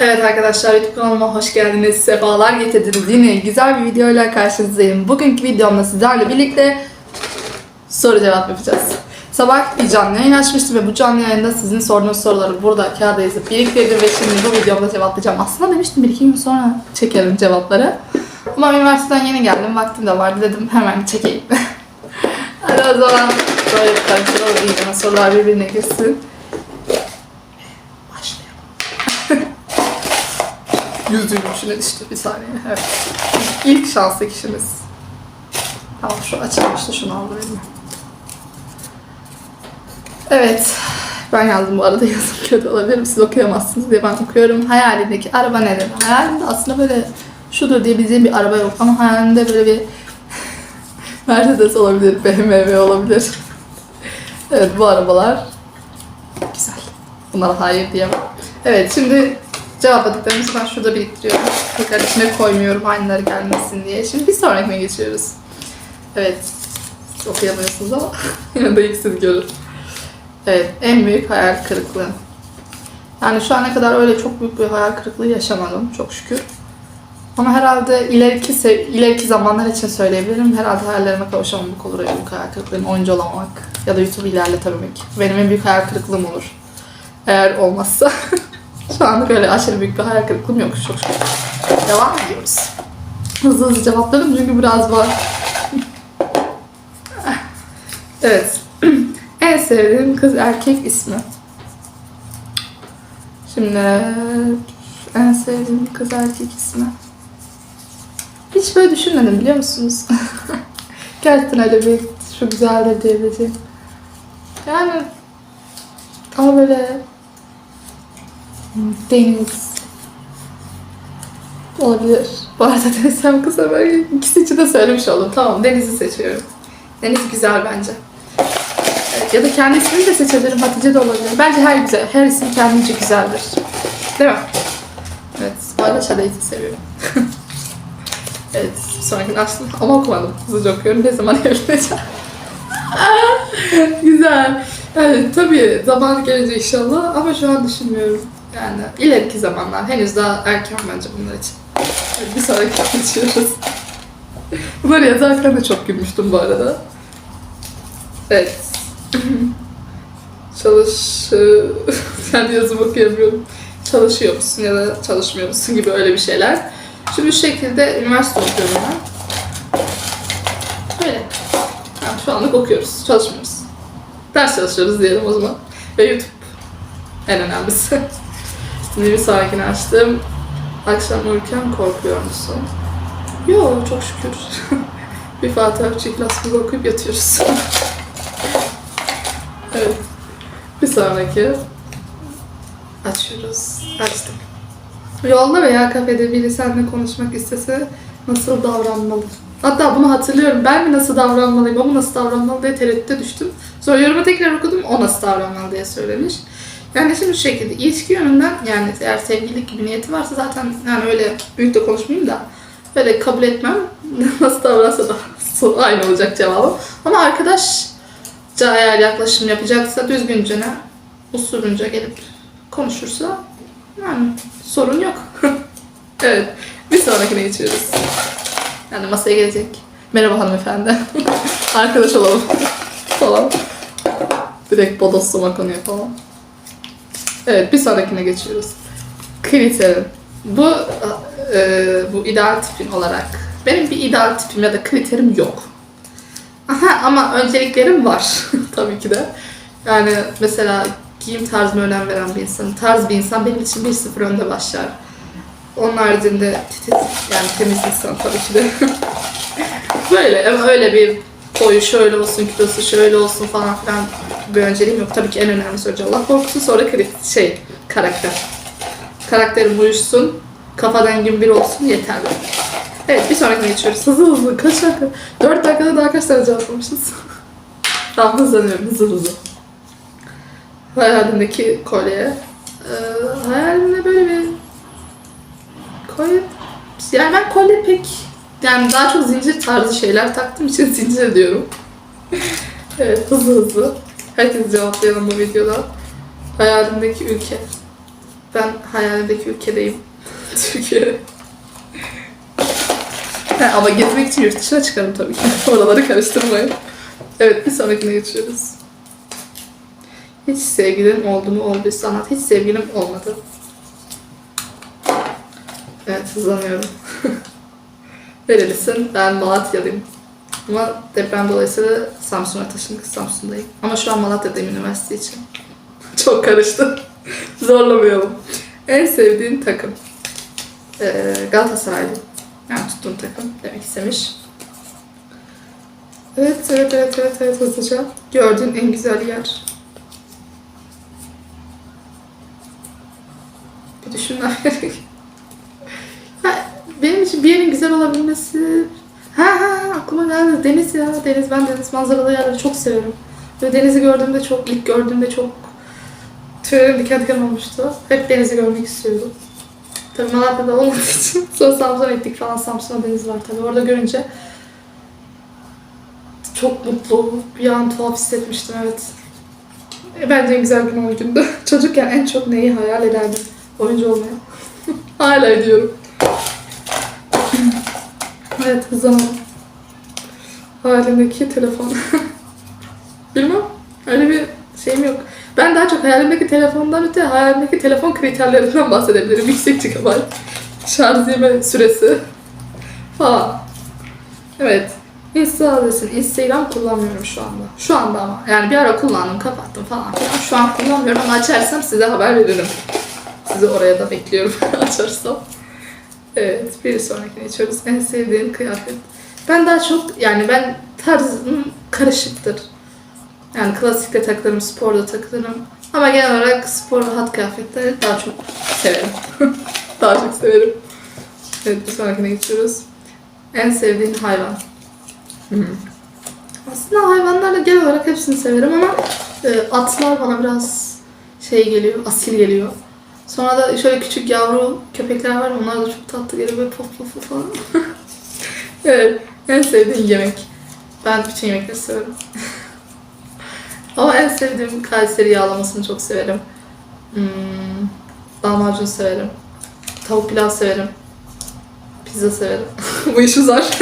Evet arkadaşlar YouTube kanalıma hoş geldiniz. Sefalar getirdiniz. Yine güzel bir videoyla karşınızdayım. Bugünkü videomda sizlerle birlikte soru cevap yapacağız. Sabah bir canlı yayın açmıştım ve bu canlı yayında sizin sorduğunuz soruları burada kağıda yazıp biriktirdim ve şimdi bu videomda cevaplayacağım. Aslında demiştim bir iki gün sonra çekerim cevapları. Ama üniversiteden yeni geldim. Vaktim de vardı dedim hemen çekeyim. Hadi o zaman böyle karıştıralım iyice sorular birbirine girsin. Yüzdüğüm düşünün işte bir saniye. Evet. İlk şanslı kişimiz. Tamam şu açılmıştı şunu alayım. Evet. Ben yazdım bu arada yazım kötü olabilir. Siz okuyamazsınız diye ben okuyorum. Hayalindeki araba nedir? Hayalimde aslında böyle şudur diyebileceğim bir araba yok ama hayalimde böyle bir Mercedes olabilir, BMW olabilir. evet bu arabalar güzel. Bunlara hayır diyemem. Evet şimdi cevapladıklarımızı ben şurada biriktiriyorum. Tekrar içine koymuyorum aynıları gelmesin diye. Şimdi bir sonrakine geçiyoruz. Evet. Okuyamıyorsunuz ama yine de siz görün. Evet. En büyük hayal kırıklığı. Yani şu ana kadar öyle çok büyük bir hayal kırıklığı yaşamadım. Çok şükür. Ama herhalde ileriki ileriki zamanlar için söyleyebilirim. Herhalde hayallerime kavuşamamak olur en büyük hayal kırıklığım. Oyuncu olamamak ya da YouTube'u ilerletememek. Benim en büyük hayal kırıklığım olur. Eğer olmazsa. Şu anda böyle aşırı büyük bir hayal kırıklığım yok çok şükür. Devam ediyoruz. Hızlı hızlı cevapladım çünkü biraz var. evet. en sevdiğim kız erkek ismi. Şimdi en sevdiğim kız erkek ismi. Hiç böyle düşünmedim biliyor musunuz? Gerçekten öyle bir şu güzeldir diyebileceğim. Yani ama böyle Deniz olabilir. Bu arada Deniz hem kısa böyle ikisi için de söylemiş oldum. Tamam Deniz'i seçiyorum. Deniz güzel bence. Evet, ya da kendi ismini de seçebilirim. Hatice de olabilir. Bence her güzel, her isim kendince güzeldir. Değil mi? Evet, bu arada Şaday'ı seviyorum. evet, sonrakini açtım ama okumadım. Hızlıca okuyorum. Ne zaman evleneceğim? güzel. Evet, tabii zaman gelince inşallah ama şu an düşünmüyorum. Yani ileriki zamanlar. Henüz daha erken bence bunlar için. Bir sonraki geçiyoruz. Bunları yazarken de çok gülmüştüm bu arada. Evet. Çalış... Kendi yazımı okuyamıyorum. Çalışıyor musun ya da çalışmıyor musun gibi öyle bir şeyler. Şimdi bu şekilde üniversite okuyorum ben. Böyle. Yani şu anlık okuyoruz, çalışmıyoruz. Ders çalışıyoruz diyelim o zaman. Ve YouTube en önemlisi. Sonrakini açtım. Akşam uyurken korkuyor musun? Yo çok şükür. bir Fatiha Çihlas okuyup yatıyoruz. evet. Bir sonraki. Açıyoruz. Açtım. Yolda veya kafede biri seninle konuşmak istese nasıl davranmalı? Hatta bunu hatırlıyorum. Ben mi nasıl davranmalıyım, o nasıl davranmalı diye tereddüte düştüm. Sonra yorumu tekrar okudum, o nasıl davranmalı diye söylemiş. Yani şimdi şu şekilde ilişki yönünden yani eğer sevgililik gibi niyeti varsa zaten yani öyle büyük de konuşmayayım da öyle kabul etmem. nasıl davransa da aynı olacak cevabı. Ama arkadaşça eğer yaklaşım yapacaksa düzgünce ne usulünce gelip konuşursa yani sorun yok. evet. Bir sonrakine geçiyoruz. Yani masaya gelecek. Merhaba hanımefendi. Arkadaş olalım. falan. Direkt bodoslama konuya falan. Evet bir sonrakine geçiyoruz. Kriterin. Bu e, bu ideal tipin olarak. Benim bir ideal tipim ya da kriterim yok. Aha ama önceliklerim var tabii ki de. Yani mesela giyim tarzıma önem veren bir insan, tarz bir insan benim için bir sıfır önde başlar. Onun haricinde titiz, yani temiz insan tabii ki de. Böyle ama öyle bir boyu şöyle olsun, kilosu şöyle olsun falan filan bir önceliğim yok. Tabii ki en önemlisi önce Allah korkusu sonra kri- şey, karakter. Karakterim uyuşsun, kafa dengim bir olsun yeterli. Evet bir sonrakine geçiyoruz. Hızlı hızlı kaç dakika? 4 dakikada daha kaç tane cevaplamışız? tamam hızlanıyorum hızlı hızlı. Hayalimdeki kolye. Ee, hayalimde böyle bir kolye. Yani ben kolye pek yani daha çok zincir tarzı şeyler taktığım için zincir diyorum. evet hızlı hızlı. Herkes cevaplayalım bu videoda. Hayalimdeki ülke. ben hayalimdeki ülkedeyim. Türkiye. Ha, ama gezmek için yurt dışına çıkarım tabii ki. Oraları karıştırmayın. Evet bir sonrakine geçiyoruz. Hiç sevgilin oldu mu olduysa anlat. Hiç sevgilim olmadı. Evet hızlanıyorum. Nerelisin? Ben Malatyalıyım. Ama deprem dolayısıyla Samsun'a taşındık. Samsun'dayım. Ama şu an Malatya'dayım üniversite için. Çok karıştı. Zorlamayalım. En sevdiğin takım? Ee, Galatasaraylı. Yani tuttuğum takım demek istemiş. Evet, evet, evet, evet, evet hızlıca. Gördüğün en güzel yer. Bir düşünmem gerek. İçin bir yerin güzel olabilmesi... Ha ha aklıma geldi. Deniz ya. Deniz. Ben deniz manzaralı yerleri çok seviyorum. Ve denizi gördüğümde çok, ilk gördüğümde çok tüylerim diken diken olmuştu. Hep denizi görmek istiyordum. Tabii Malatya'da olmadığı için sonra Samsun'a gittik falan. Samsun'da deniz var tabii. Orada görünce çok mutlu, bir an tuhaf hissetmiştim evet. E, Bence en güzel gün o gündü. Çocukken en çok neyi hayal ederdim? Oyuncu olmayı. Hala ediyorum. Evet hızlanalım. Hayalimdeki telefon. Bilmem. Öyle bir şeyim yok. Ben daha çok hayalimdeki telefondan öte hayalimdeki telefon kriterlerinden bahsedebilirim. Yüksek GB, şarj yeme süresi falan. Evet. Insta adresin Instagram kullanmıyorum şu anda. Şu anda ama. Yani bir ara kullandım, kapattım falan filan. Şu an kullanmıyorum ama açarsam size haber veririm. Sizi oraya da bekliyorum açarsam. Evet, bir sonrakine geçiyoruz. En sevdiğin kıyafet. Ben daha çok, yani ben tarzım karışıktır. Yani klasikte takılırım, sporda takılırım. Ama genel olarak spor rahat kıyafetleri daha çok severim. daha çok severim. Evet, bir sonrakine geçiyoruz. En sevdiğin hayvan. Aslında hayvanlarla genel olarak hepsini severim ama e, atlar bana biraz şey geliyor, asil geliyor. Sonra da şöyle küçük yavru köpekler var, onlar da çok tatlı geliyor böyle pop pop falan. evet, en sevdiğim yemek. Ben bütün yemekleri severim. ama en sevdiğim Kayseri yağlamasını çok severim. Hmm, lahmacun severim. Tavuk pilav severim. Pizza severim. Bu iş uzar.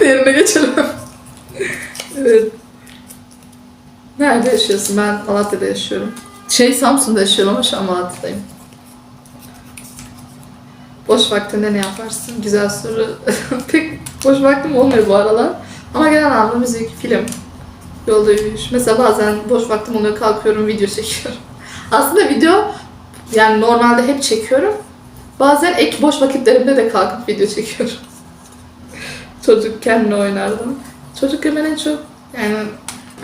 Diğerine geçelim. evet. Nerede yaşıyorsun? Ben Malatya'da yaşıyorum. Şey Samsun'da yaşıyorum ama şu an Malatya'dayım. Boş vaktinde ne yaparsın? Güzel soru. Pek boş vaktim olmuyor bu aralar. Ama genel anlamda müzik, film, yolda yürüyüş. Mesela bazen boş vaktim oluyor kalkıyorum video çekiyorum. Aslında video yani normalde hep çekiyorum. Bazen ek boş vakitlerimde de kalkıp video çekiyorum. Çocukken ne oynardım? Çocukken ben en çok yani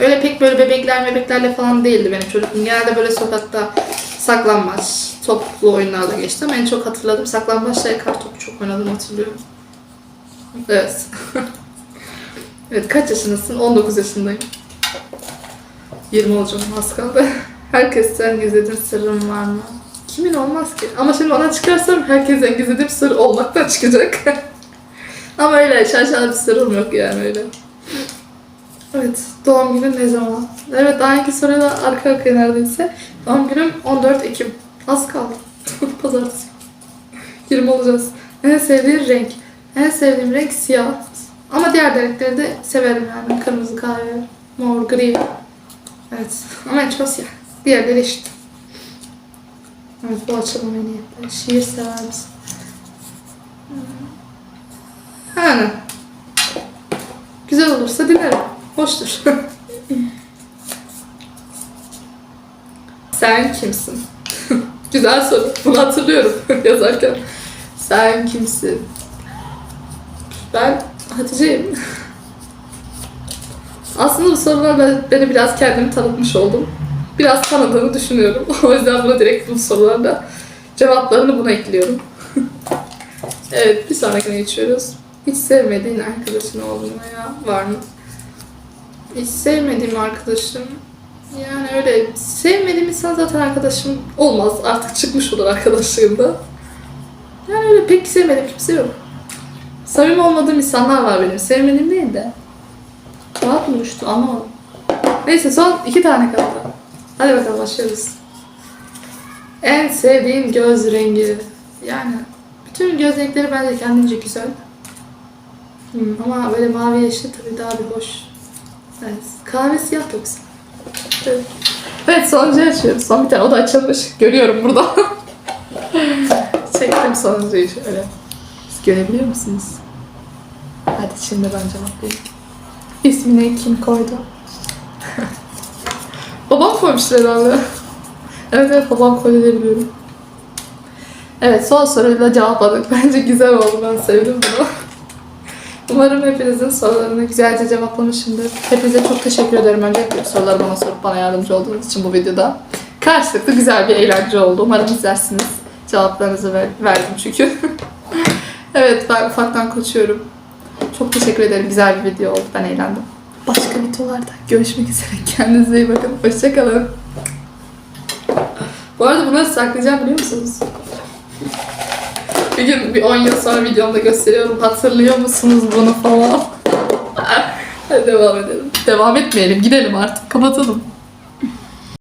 öyle pek böyle bebekler bebeklerle falan değildi benim çocukluğum. Genelde böyle sokakta saklambaç, toplu oyunlarla geçti ama en çok hatırladığım saklambaçla yakar topu çok oynadım hatırlıyorum. Evet. evet kaç yaşındasın? 19 yaşındayım. 20 olacağım az kaldı. Herkesten gizlediğin sırrın var mı? Kimin olmaz ki? Ama şimdi ona çıkarsam herkesten gizlediğim sır olmaktan çıkacak. Ama öyle şaşalı bir sırrım yok yani öyle. Evet, doğum günün ne zaman? Evet, daha iki soruya da arka arkaya neredeyse. Doğum günüm 14 Ekim. Az kaldı. Pazartesi. 20 olacağız. En sevdiğin renk? En sevdiğim renk siyah. Ama diğer renkleri de severim yani. Kırmızı, kahve, mor, gri. Evet. Ama en çok siyah. Diğerleri eşit. Evet, bu açılım en iyi. Şiir sever misin? Yani. Güzel olursa dinlerim. Hoştur. Sen kimsin? Güzel soru. Bunu hatırlıyorum yazarken. Sen kimsin? Ben Hatice'yim. Aslında bu sorularla beni biraz kendimi tanıtmış oldum. Biraz tanıdığımı düşünüyorum. O yüzden buna direkt bu sorularla cevaplarını buna ekliyorum. evet, bir sonrakine geçiyoruz. Hiç sevmediğin arkadaşın oldu mu ya? Var mı? Hiç sevmediğim arkadaşım yani öyle sevmediğim insan zaten arkadaşım olmaz. Artık çıkmış olur arkadaşlığımda. Yani öyle pek sevmediğim kimse yok. Samimi olmadığım insanlar var benim. Sevmediğim değil de. Rahat mı düştü anlamadım. Neyse son iki tane kaldı. Hadi bakalım başlıyoruz. En sevdiğin göz rengi. Yani bütün göz renkleri bence kendince güzel. Hmm, ama böyle mavi yeşil tabii daha bir hoş. Evet. Kahve siyah da güzel. Evet. Evet sonuncuyu açıyoruz. Son bir tane o da açılmış. Görüyorum burada. Çektim sonuncuyu şöyle. Siz görebiliyor musunuz? Hadi şimdi ben cevaplayayım. İsmini kim koydu? babam koymuştur herhalde. evet evet babam koydu diye biliyorum. Evet son soruyu da cevapladık. Bence güzel oldu. Ben sevdim bunu. Umarım hepinizin sorularını güzelce cevaplamışımdır. Hepinize çok teşekkür ederim öncelikle soruları bana sorup bana yardımcı olduğunuz için bu videoda. Karşılıklı güzel bir eğlence oldu. Umarım izlersiniz. Cevaplarınızı ver- verdim çünkü. evet ben ufaktan kaçıyorum. Çok teşekkür ederim. Güzel bir video oldu. Ben eğlendim. Başka videolarda görüşmek üzere. Kendinize iyi bakın. Hoşçakalın. Bu arada bunları saklayacağım biliyor musunuz? Bir gün bir 10 yıl sonra videomda gösteriyorum. Hatırlıyor musunuz bunu falan? Devam edelim. Devam etmeyelim. Gidelim artık. Kapatalım.